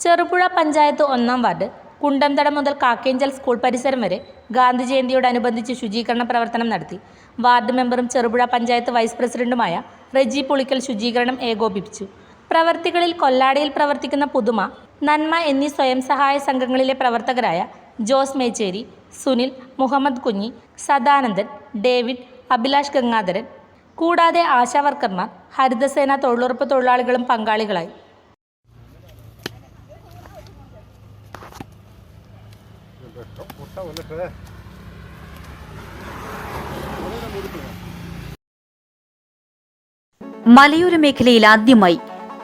ചെറുപുഴ പഞ്ചായത്ത് ഒന്നാം വാർഡ് കുണ്ടംതട മുതൽ കാക്കേഞ്ചൽ സ്കൂൾ പരിസരം വരെ ഗാന്ധി ജയന്തിയോടനുബന്ധിച്ച് ശുചീകരണ പ്രവർത്തനം നടത്തി. വാർഡ് മെമ്പറും ചെറുപുഴ പഞ്ചായത്ത് വൈസ് പ്രസിഡന്റുമായ റെജി പുളിക്കൽ ശുചീകരണം ഏകോപിപ്പിച്ചു. പ്രവർത്തികളിൽ കൊല്ലാടിയിൽ പ്രവർത്തിക്കുന്ന പുതുമ നന്മ എന്നീ സ്വയം സഹായ സംഘങ്ങളിലെ പ്രവർത്തകരായ ജോസ് മേച്ചേരി സുനിൽ മുഹമ്മദ് കുഞ്ഞി സദാനന്ദൻ ഡേവിഡ് അഭിലാഷ് ഗംഗാധരൻ കൂടാതെ ആശാവർക്കർമാർ ഹരിതസേന തൊഴിലുറപ്പ് തൊഴിലാളികളും പങ്കാളികളായി. മലയോര മേഖലയിൽ ആദ്യമായി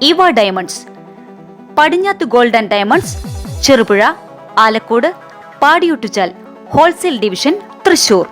ഇവ diamonds. Padinjath gold and diamonds Cherupuzha Alakode Padiyottuchal wholesale division Thrissur.